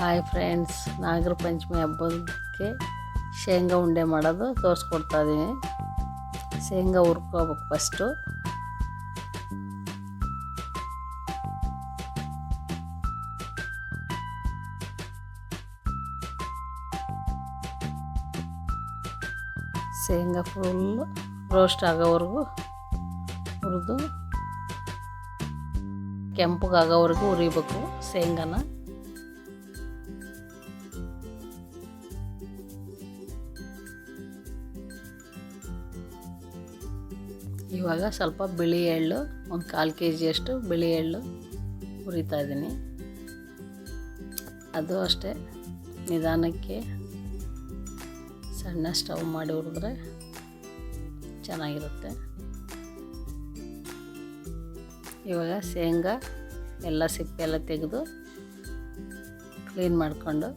Hi friends, Nagara Panchami ಹಬ್ಬಕ್ಕೆ ಶೇಂಗಾ ಉಂಡೆ ಮಾಡೋದು ತೋರಿಸ್ಕೊಡ್ತಾ ಇದ್ದೀನಿ ಶೇಂಗಾ ಹುರ್ಕೋಬೇಕು ಫಸ್ಟು ಶೇಂಗಾ ಫುಲ್ ರೋಸ್ಟ್ ಆಗೋವರೆಗೂ ಹುರಿದು ಕೆಂಪಗಾಗೋವರೆಗೂ ಹುರಿಬೇಕು ಶೇಂಗಾನ. ಇವಾಗ ಸ್ವಲ್ಪ ಬಿಳಿ ಎಳ್ಳು, ಒಂದು ಕಾಲು ಕೆ ಜಿಯಷ್ಟು ಬಿಳಿ ಎಳ್ಳು ಹುರಿತಾ ಇದ್ದೀನಿ. ಅದು ಅಷ್ಟೇ. ನಿಧಾನಕ್ಕೆ ಸಣ್ಣ ಸ್ಟವ್ ಮಾಡಿ ಹುರಿದ್ರೆ ಚೆನ್ನಾಗಿರುತ್ತೆ. ಇವಾಗ ಶೇಂಗಾ, ಎಲ್ಲ ಸಿಪ್ಪೆ ಎಲ್ಲ ತೆಗೆದು ಕ್ಲೀನ್ ಮಾಡಿಕೊಂಡು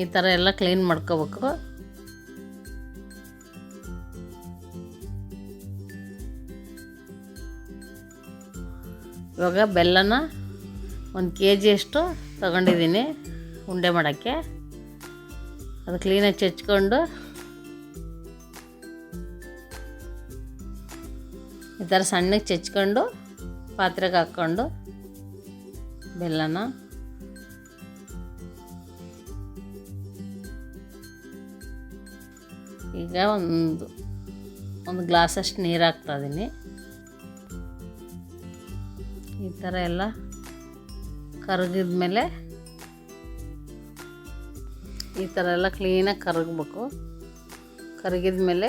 ಈ ಥರ ಎಲ್ಲ ಕ್ಲೀನ್ ಮಾಡ್ಕೋಬೇಕು. ಇವಾಗ ಬೆಲ್ಲನ ಒಂದು ಕೆ ಜಿಯಷ್ಟು ತಗೊಂಡಿದ್ದೀನಿ ಉಂಡೆ ಮಾಡೋಕ್ಕೆ. ಅದು ಕ್ಲೀನಾಗಿ ಚಚ್ಕೊಂಡು ಈ ಥರ ಸಣ್ಣಗೆ ಚಚ್ಕೊಂಡು ಪಾತ್ರೆಗೆ ಹಾಕ್ಕೊಂಡು ಬೆಲ್ಲನ. ಈಗ ಒಂದು ಒಂದು ಗ್ಲಾಸಷ್ಟು ನೀರು ಹಾಕ್ತಾ ಇದ್ದೀನಿ ಈ ಥರ ಎಲ್ಲ ಕರಗಿದ ಮೇಲೆ ಈ ಥರ ಎಲ್ಲ ಕ್ಲೀನಾಗಿ ಕರಗಬೇಕು. ಕರಗಿದ ಮೇಲೆ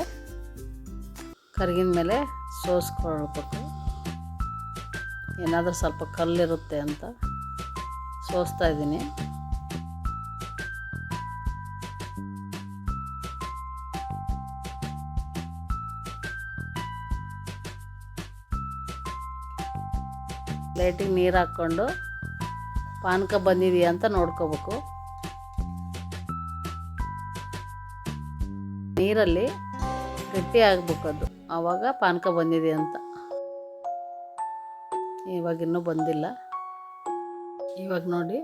ಕರಗಿದ ಮೇಲೆ ಸೋಸ್ಕೊಳ್ಬೇಕು. ಏನಾದರೂ ಸ್ವಲ್ಪ ಕಲ್ಲಿರುತ್ತೆ ಅಂತ ಸೋಸ್ತಾ ಇದ್ದೀನಿ. ಪ್ಲೇಟಿಗೆ ನೀರು ಹಾಕ್ಕೊಂಡು ಪಾನಕ ಬಂದಿದೆಯಾ ಅಂತ ನೋಡ್ಕೋಬೇಕು. ನೀರಲ್ಲಿ ಗಟ್ಟಿ ಆಗ್ಬೇಕು ಅದು. ಆವಾಗ ಪಾನಕ ಬಂದಿದೆ ಅಂತ. ಇವಾಗಿನ್ನೂ ಬಂದಿಲ್ಲ. ಇವಾಗ ನೋಡಿ,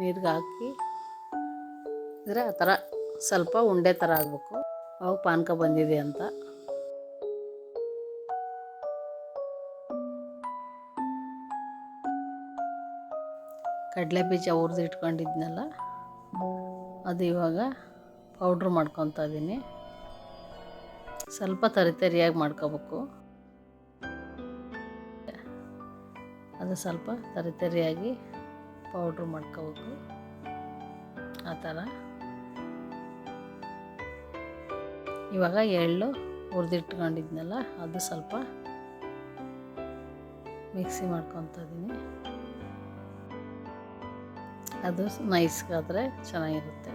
ನೀರಿಗೆ ಹಾಕಿ ಅಂದರೆ ಆ ಥರ ಸ್ವಲ್ಪ ಉಂಡೆ ಥರ ಆಗಬೇಕು. ಅವಾಗ ಪಾನಕ ಬಂದಿದೆ ಅಂತ. ಕಡಲೆ ಬೀಜ ಹುರಿದು ಇಟ್ಕೊಂಡಿದ್ನಲ್ಲ, ಅದು ಇವಾಗ ಪೌಡ್ರ್ ಮಾಡ್ಕೊತಾ ಇದ್ದೀನಿ ಸ್ವಲ್ಪ ತರಿತರಿಯಾಗಿ ಮಾಡ್ಕೋಬೇಕು. ಅದು ಸ್ವಲ್ಪ ತರಿತರಿಯಾಗಿ ಪೌಡ್ರ್ ಮಾಡ್ಕೋಬೇಕು. ಆ ಥರ. ಇವಾಗ ಎಳ್ಳು ಹುರಿದಿಟ್ಕೊಂಡಿದ್ನಲ್ಲ ಅದು ಸ್ವಲ್ಪ ಮಿಕ್ಸಿ ಮಾಡ್ಕೊತಾ ಇದ್ದೀನಿ ಅದು ನೈಸ್ಗಾದರೆ ಚೆನ್ನಾಗಿರುತ್ತೆ.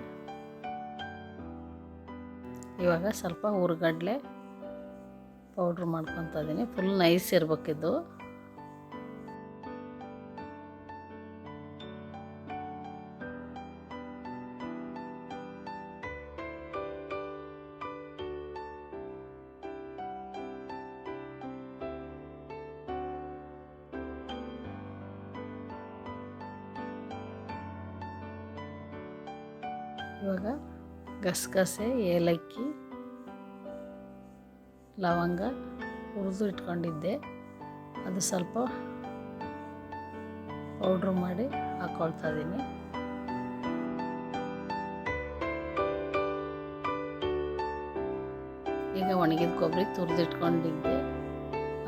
ಇವಾಗ ಸ್ವಲ್ಪ ಹುರ್ಗಡ್ಲೆ ಪೌಡ್ರ್ ಮಾಡ್ಕೊತಾ ಇದ್ದೀನಿ ಫುಲ್ ನೈಸ್ ಇರಬೇಕಿದ್ದು ಇವಾಗ ಗಸಗಸೆ, ಏಲಕ್ಕಿ, ಲವಂಗ ಹುರಿದು ಇಟ್ಕೊಂಡಿದ್ದೆ. ಅದು ಸ್ವಲ್ಪ ಪೌಡ್ರ್ ಮಾಡಿ ಹಾಕ್ಕೊಳ್ತಾ ಇದ್ದೀನಿ. ಈಗ ಒಣಗಿದ ಕೊಬ್ಬರಿ ತುರಿದಿಟ್ಕೊಂಡಿದ್ದೆ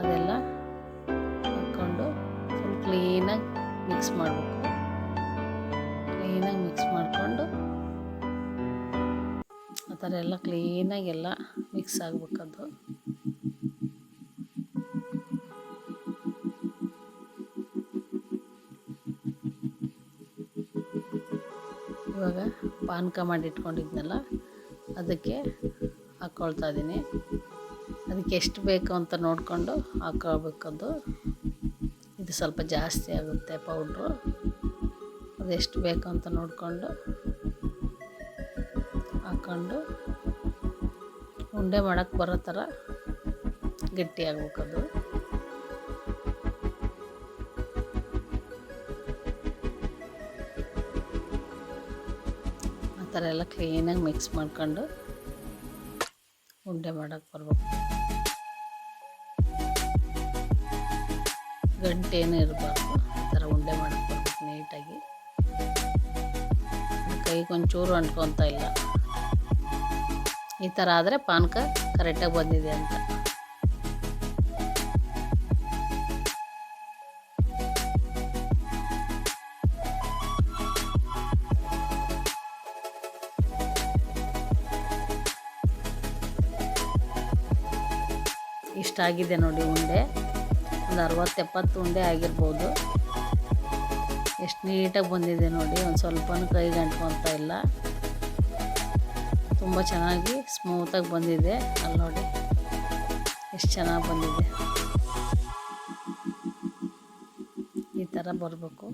ಅದೆಲ್ಲ ಹಾಕ್ಕೊಂಡು ಫುಲ್ ಕ್ಲೀನಾಗಿ ಮಿಕ್ಸ್ ಮಾಡಬೇಕು. ಕ್ಲೀನಾಗಿ ಮಿಕ್ಸ್ ಮಾಡಿಕೊಂಡು ಆ ಥರ ಎಲ್ಲ ಕ್ಲೀನಾಗಿ ಎಲ್ಲ ಮಿಕ್ಸ್ ಆಗ್ಬೇಕದು. ಇವಾಗ ಪಾನಕ ಮಾಡಿ ಇಟ್ಕೊಂಡಿದ್ನಲ್ಲ, ಅದಕ್ಕೆ ಹಾಕ್ಕೊಳ್ತಾ ಇದ್ದೀನಿ ಅದಕ್ಕೆ ಎಷ್ಟು ಬೇಕು ಅಂತ ನೋಡಿಕೊಂಡು ಹಾಕ್ಕೊಳ್ಬೇಕದು ಇದು ಸ್ವಲ್ಪ ಜಾಸ್ತಿ ಆಗುತ್ತೆ ಪೌಡ್ರು. ಅದೆಷ್ಟು ಬೇಕು ಅಂತ ನೋಡಿಕೊಂಡು ಹಾಕ್ಕೊಂಡು ಉಂಡೆ ಮಾಡೋಕ್ಕೆ ಬರೋ ಥರ ಗಟ್ಟಿಯಾಗಬೇಕದು. ಆ ಥರ ಎಲ್ಲ ಕ್ಲೀನಾಗಿ ಮಿಕ್ಸ್ ಮಾಡ್ಕೊಂಡು ಉಂಡೆ ಮಾಡೋಕ್ಕೆ ಬರ್ಬೇಕು. ಗಂಟೇನೂ ಇರಬಾರ್ದು, ಆ ಥರ ಉಂಡೆ ಮಾಡೋಕ್ಕೆ ಬರಬೇಕು ನೀಟಾಗಿ ಕೈಗೊಂಚೂರು ಅಂಟ್ಕೊತಾ ಇಲ್ಲ. ಈ ಥರ ಆದರೆ ಪಾನಕ ಕರೆಕ್ಟಾಗಿ ಬಂದಿದೆ ಅಂತ. ಇಷ್ಟಾಗಿದೆ ನೋಡಿ ಉಂಡೆ. ಒಂದು ಅರವತ್ತು ಎಪ್ಪತ್ತು ಉಂಡೆ ಆಗಿರ್ಬೋದು. ಎಷ್ಟು ನೀಟಾಗಿ ಬಂದಿದೆ ನೋಡಿ. ಒಂದು ಸ್ವಲ್ಪ ಕೈಗೆ ಅಂಟ್ಕೊತ ಇಲ್ಲ. ತುಂಬ ಚೆನ್ನಾಗಿ ಸ್ಮೂತಾಗಿ ಬಂದಿದೆ. ಅಲ್ಲಿ ನೋಡಿ ಎಷ್ಟು ಚೆನ್ನಾಗಿ ಬಂದಿದೆ. ಈ ಥರ ಬರಬೇಕು.